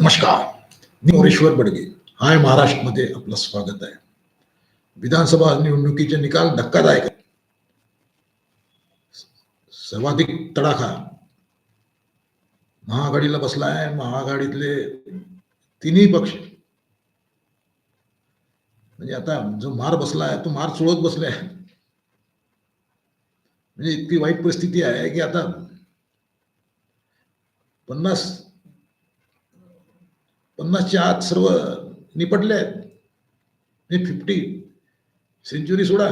नमस्कार. मी मोरेश्वर बडगे. हाय महाराष्ट्रमध्ये आपलं स्वागत आहे. विधानसभा निवडणुकीचे निकाल धक्कादायक. सर्वाधिक तडाखा. महाआघाडीला बसला आहे महाआघाडीतले तिन्ही पक्ष. म्हणजे आता जो मार बसला आहे तो मार चुळत बसलाय. म्हणजे इतकी वाईट परिस्थिती आहे की आता पन्नास पन्नासच्या आत सर्व निपटले आहेत. फिफ्टी सेंचुरी सोडा.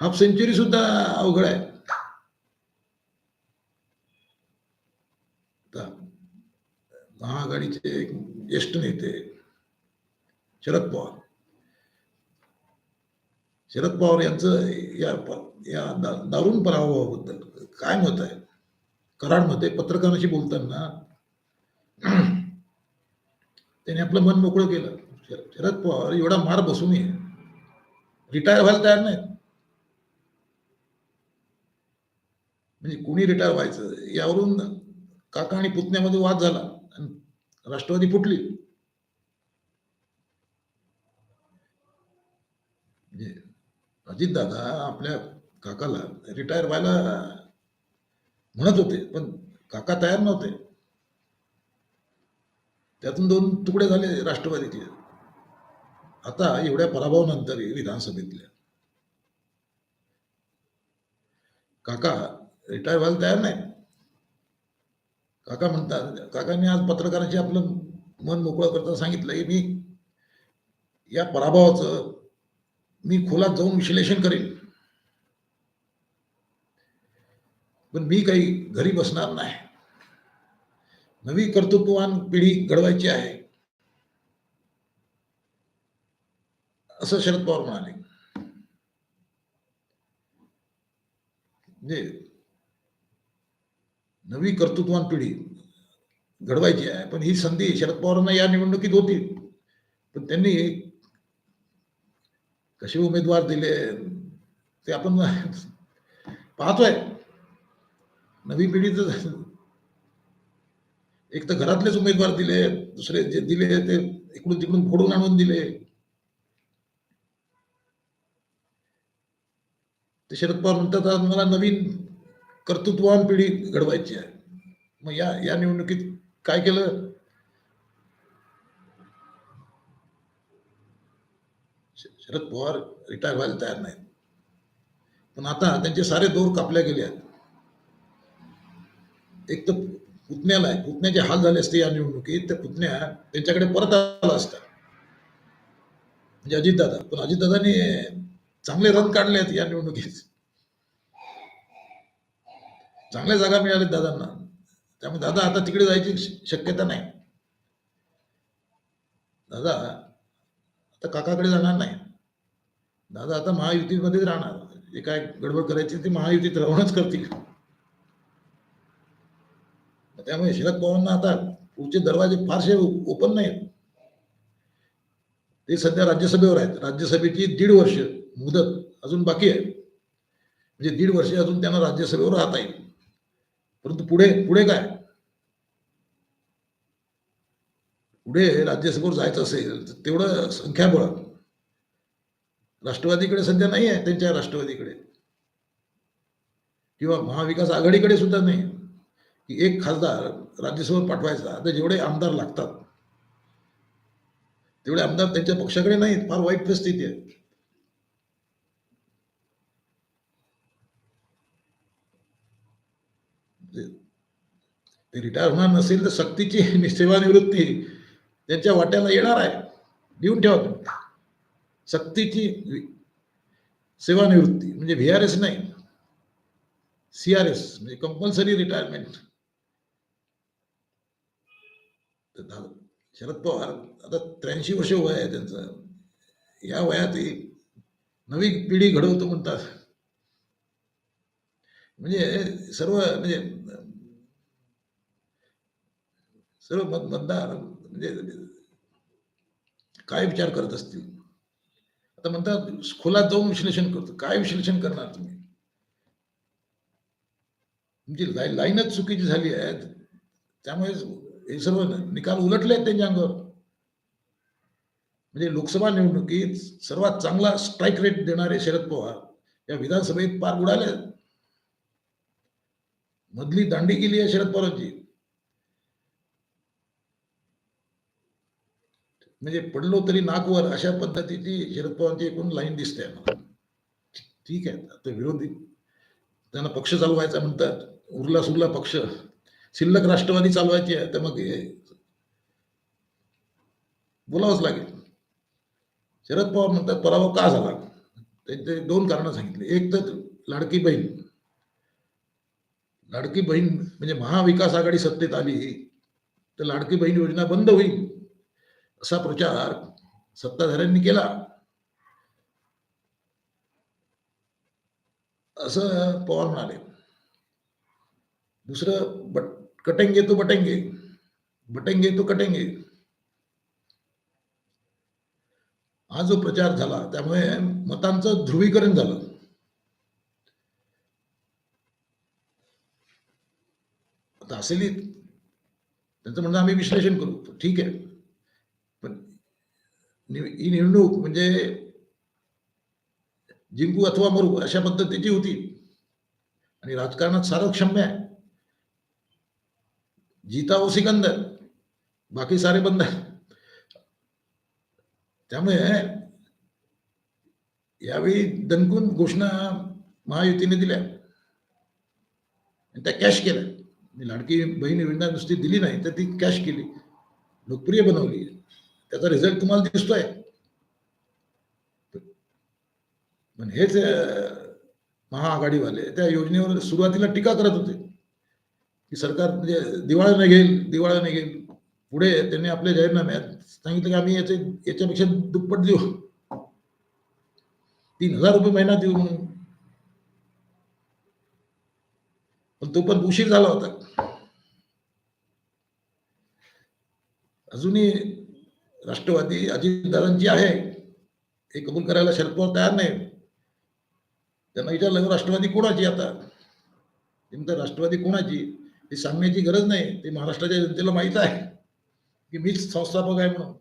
हाफ सेंचुरी सुद्धा अवघड आहे. महाआघाडीचे ज्येष्ठ नेते शरद पवार. शरद पवार यांचं या या दारुण पराभवाबद्दल काय मत आहे? कराडमध्ये पत्रकारांशी बोलताना त्याने आपलं मन मोकळं केलं. शरद पवार एवढा मार बसून ये. रिटायर व्हायला तयार नाहीत. म्हणजे कुणी रिटायर व्हायचं? यावरून काका आणि पुतण्यामध्ये वाद झाला आणि राष्ट्रवादी फुटली. म्हणजे अजितदादा आपल्या काकाला रिटायर व्हायला म्हणत होते पण काका तयार नव्हते. त्यातून दोन तुकडे झाले राष्ट्रवादीचे. आता एवढ्या पराभवानंतर विधानसभेतल्या. काका रिटायर व्हायला तयार नाही काका म्हणतात काकांनी आज पत्रकारांशी आपलं मन मोकळं करता सांगितलं की मी या पराभवाचं मी खोलात जाऊन विश्लेषण करेन. पण मी काही घरी बसणार नाही. नवी कर्तृत्ववान पिढी घडवायची आहे. असं शरद पवार म्हणाले. म्हणजे नवी कर्तृत्ववान पिढी घडवायची आहे पण ही संधी शरद पवारांना या निवडणुकीत होती. पण त्यांनी कसे उमेदवार दिले ते आपण पाहतोय. नवी पिढीचं एक तर घरातलेच उमेदवार दिले दुसरे जे दिले ते इकडून तिकडून फोडून आणून दिले. ते शरद पवार म्हणतात आज मला नवीन कर्तृत्ववान पिढी घडवायची आहे. मग या या निवडणुकीत काय केलं? शरद पवार रिटायर व्हायला तयार नाहीत. पण आता त्यांचे सारे दोर कापले गेले आहेत. एक तर पुतण्याला आहे. पुतण्याचे हाल झाले असते या निवडणुकीत. तर पुतण्या त्यांच्याकडे परत आला असता. म्हणजे अजितदादा. पण अजितदादाने चांगले रन काढले आहेत या निवडणुकीत. चांगल्या जागा मिळाल्या दादांना. त्यामुळे दादा आता तिकडे जायची शक्यता नाही. दादा आता काकाकडे जाणार नाही. दादा आता महायुतीमध्येच राहणार. जे काय गडबड करायची ती महायुतीत राहूनच करतील. त्यामुळे शरद पवारांना आता पुढचे दरवाजे फारसे ओपन नाहीत. ते सध्या राज्यसभेवर आहेत. राज्यसभेची दीड वर्ष मुदत अजून बाकी आहे. म्हणजे दीड वर्ष अजून त्यांना राज्यसभेवर राहता येईल. परंतु पुढे पुढे काय? पुढे राज्यसभेवर जायचं असेल तर तेवढं संख्याबळ. राष्ट्रवादीकडे सध्या नाही आहे त्यांच्या राष्ट्रवादीकडे. किंवा महाविकास आघाडीकडे सुद्धा नाही. की एक खासदार राज्यसभेवर पाठवायचा तर जेवढे आमदार लागतात तेवढे आमदार त्यांच्या पक्षाकडे नाहीत फार वाईट परिस्थिती आहे. ते- रिटायर होणार नसेल तर सक्तीची सेवानिवृत्ती त्यांच्या वाट्याला येणार आहे. देऊन ठेवा तुम्ही. सक्तीची सेवानिवृत्ती म्हणजे व्ही आर एस नाही. सी आर एस म्हणजे कंपल्सरी रिटायरमेंट तर दा- शरद पवार आता त्र्याऐंशी वर्ष वय आहे त्यांचं. या वयात नवी पिढी घडवतो म्हणतात. म्हणजे सर्व म्हणजे सर्व मत मतदार म्हणजे काय विचार करत असतील? आता म्हणतात खोलात जाऊन विश्लेषण करतो. काय विश्लेषण करणार तुम्ही? तुमची लाईनच चुकीची झाली आहे त्यामुळे हे सर्व निकाल उलटले आहेत त्यांच्या अंगावर. म्हणजे लोकसभा निवडणुकीत सर्वात चांगला स्ट्राईक रेट देणारे शरद पवार या विधानसभेत पार उडाले मधली दांडी केली आहे शरद पवारांची. म्हणजे पडलो तरी नाकवर अशा पद्धतीची शरद पवारांची एकूण लाईन दिसते ठीक आहे आता विरोधी त्यांना पक्ष चालवायचा म्हणतात उरला सुरला पक्ष. शिल्लक राष्ट्रवादी चालवायची आहे तर मग बोलावंच लागेल. शरद पवार म्हणतात पराभव का झाला? त्यांचे दोन कारण सांगितले. एक तर लाडकी बहीण. लाडकी बहीण म्हणजे महाविकास आघाडी सत्तेत आली तर लाडकी बहीण योजना बंद होईल असा प्रचार सत्ताधाऱ्यांनी केला. असं पवार म्हणाले. दुसरं बट कटेंगे तो बटेंगे बटेंगे तो कटेंगे. हा जो प्रचार झाला त्यामुळे मतांचं ध्रुवीकरण झालं. आता असेल त्यांचं म्हणणं आम्ही विश्लेषण करू ठीक आहे. पण ही निवडणूक म्हणजे जिंकू अथवा मरू अशा पद्धतीची होती. आणि राजकारणात सारं क्षम्य आहे. जीता वो सिकंदर। बाकी सारे बंद त्यामुळे यावेळी दणकून घोषणा महायुतीने दिल्या. आणि त्या कॅश केल्या. मी लाडकी बहीण योजना नुसती दिली नाही तर ती कॅश केली. लोकप्रिय बनवली. त्याचा रिझल्ट तुम्हाला दिसतोय. पण हेच महाआघाडीवाले त्या योजनेवर सुरुवातीला टीका करत होते. की सरकार म्हणजे दिवाळा निघेल दिवाळा निघेल पुढे त्यांनी आपल्या जाहीरनाम्यात सांगितलं की आम्ही याचे याच्यापेक्षा दुप्पट देऊ. तीन हजार रुपये महिना देऊ म्हणून. पण तो पण उशीर झाला होता. अजूनही राष्ट्रवादी अजितदादांची आहे. हे कबूल करायला शरद पवार तयार नाही. त्यांना विचारलं राष्ट्रवादी कोणाची आता? नेमकं राष्ट्रवादी कोणाची? हे सांगण्याची गरज नाही. ते महाराष्ट्राच्या जनतेला माहीत आहे. की मीच संस्थापक आहे म्हणून.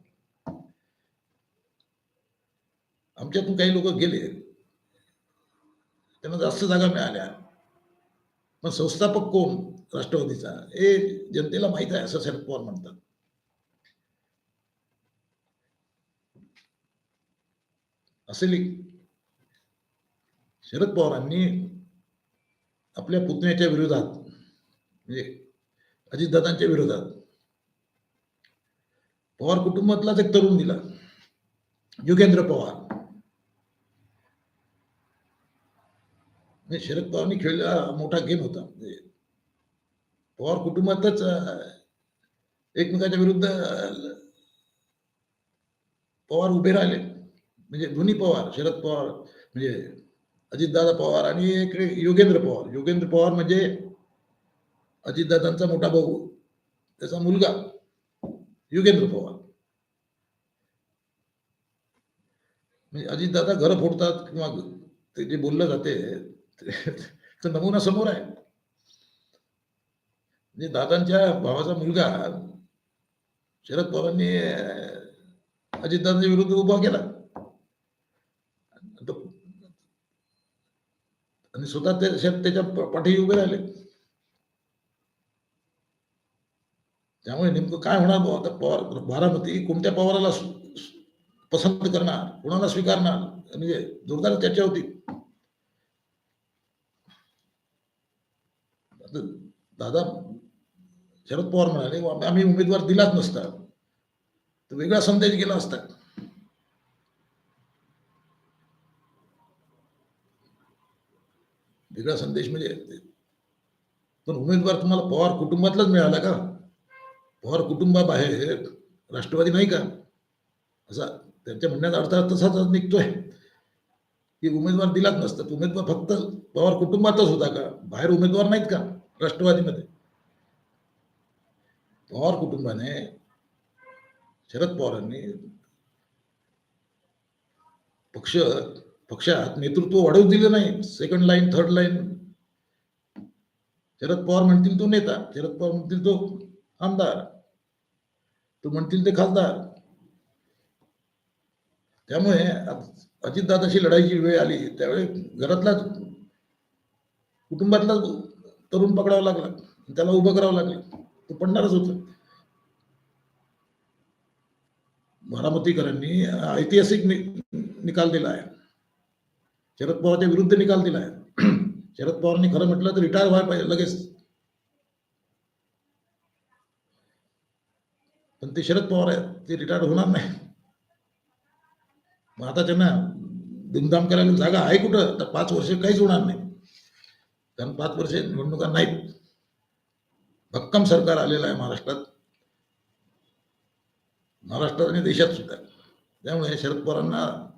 आमच्यातून काही लोक गेले. त्यांना जास्त जागा मिळाल्या. पण संस्थापक कोण? राष्ट्रवादीचा. हे जनतेला माहीत आहे असं शरद पवार म्हणतात. असेल शरद पवारांनी आपल्या पुतण्याच्या विरोधात म्हणजे अजितदादांच्या विरोधात. पवार कुटुंबातलाच एक तरुण दिला. योगेंद्र पवार. म्हणजे शरद पवारांनी खेळलेला मोठा गेम होता. म्हणजे पवार कुटुंबातच एकमेकांच्या एकमेकाच्या विरुद्ध पवार उभे राहिले. म्हणजे दोन्ही पवार शरद पवार म्हणजे अजितदादा पवार आणि एक योगेंद्र पवार. योगेंद्र पवार म्हणजे अजितदादांचा मोठा भाऊ त्याचा मुलगा युगेंद्र पवार. म्हणजे अजितदादा घर फोडतात किंवा ते जे बोललं जाते ते नमुना समोर आहे. म्हणजे दादांच्या भावाचा मुलगा शरद पवारांनी अजितदादांच्या विरुद्ध उभा केला. आणि स्वतः ते त्याच्या पाठी उभे राहिले. त्यामुळे नेमकं काय होणार बुवा? आता पवार बारामती कोणत्या पवाराला पसंत करणार? कोणाला स्वीकारणार? म्हणजे जोरदार चर्चा होती. दादा शरद पवार म्हणाले आम्ही उमेदवार दिलाच नसता. तर वेगळा संदेश गेला असता. वेगळा संदेश म्हणजे पण उमेदवार तुम्हाला पवार कुटुंबातलाच मिळाला का? पवार कुटुंबाबाहेर राष्ट्रवादी नाही का? असा त्यांच्या म्हणण्याचा अर्थ तसाच निघतोय. की उमेदवार दिलाच नसता उमेदवार फक्त पवार कुटुंबातच होता का? बाहेर उमेदवार नाहीत का? राष्ट्रवादीमध्ये. पवार कुटुंबाने शरद पवारांनी पक्ष पक्षात नेतृत्व वाढवू दिलं नाही. Second line third line Sharad Pawar म्हणतील तो नेता. शरद पवार म्हणतील तो आमदार. तो म्हणतील ते खासदार. त्यामुळे अजितदादाशी लढाईची वेळ आली त्यावेळी घरातलाच कुटुंबातलाच तरुण पकडावा लागला. त्याला उभं करावं लागलं. तो पडणारच होत. बारामतीकरांनी ऐतिहासिक नि- निकाल दिला आहे. शरद पवारच्या विरुद्ध निकाल दिला आहे. शरद पवारांनी खरं म्हटलं तर रिटायर व्हायला पाहिजे लगेच. पण ते शरद पवार आहेत ते रिटायर होणार नाही. मग आता त्यांना धुमधाम करायला जागा आहे कुठं? तर पाच वर्ष काहीच होणार नाही. कारण पाच वर्ष निवडणुका नाहीत. भक्कम सरकार आलेलं आहे महाराष्ट्रात. महाराष्ट्रात आणि देशात सुद्धा. त्यामुळे शरद पवारांना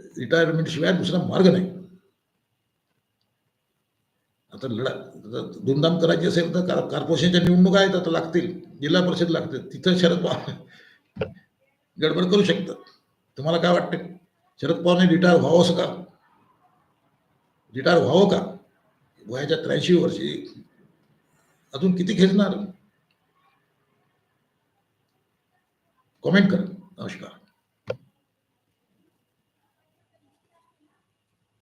रिटायरमेंट शिवाय दुसरा मार्ग नाही. आता लढा आता धूमधाम करायची असेल तर कार- कॉर्पोरेशनच्या निवडणुका आहेत आता लागतील. जिल्हा परिषद लागतील. तिथं शरद पवार गडबड करू शकतात. तुम्हाला काय वाटतं शरद पवारने रिटायर व्हावं असं का? रिटायर व्हावं का? वयाच्या त्र्याऐंशी वर्षी. अजून किती खेचणार कमेंट करा. नमस्कार.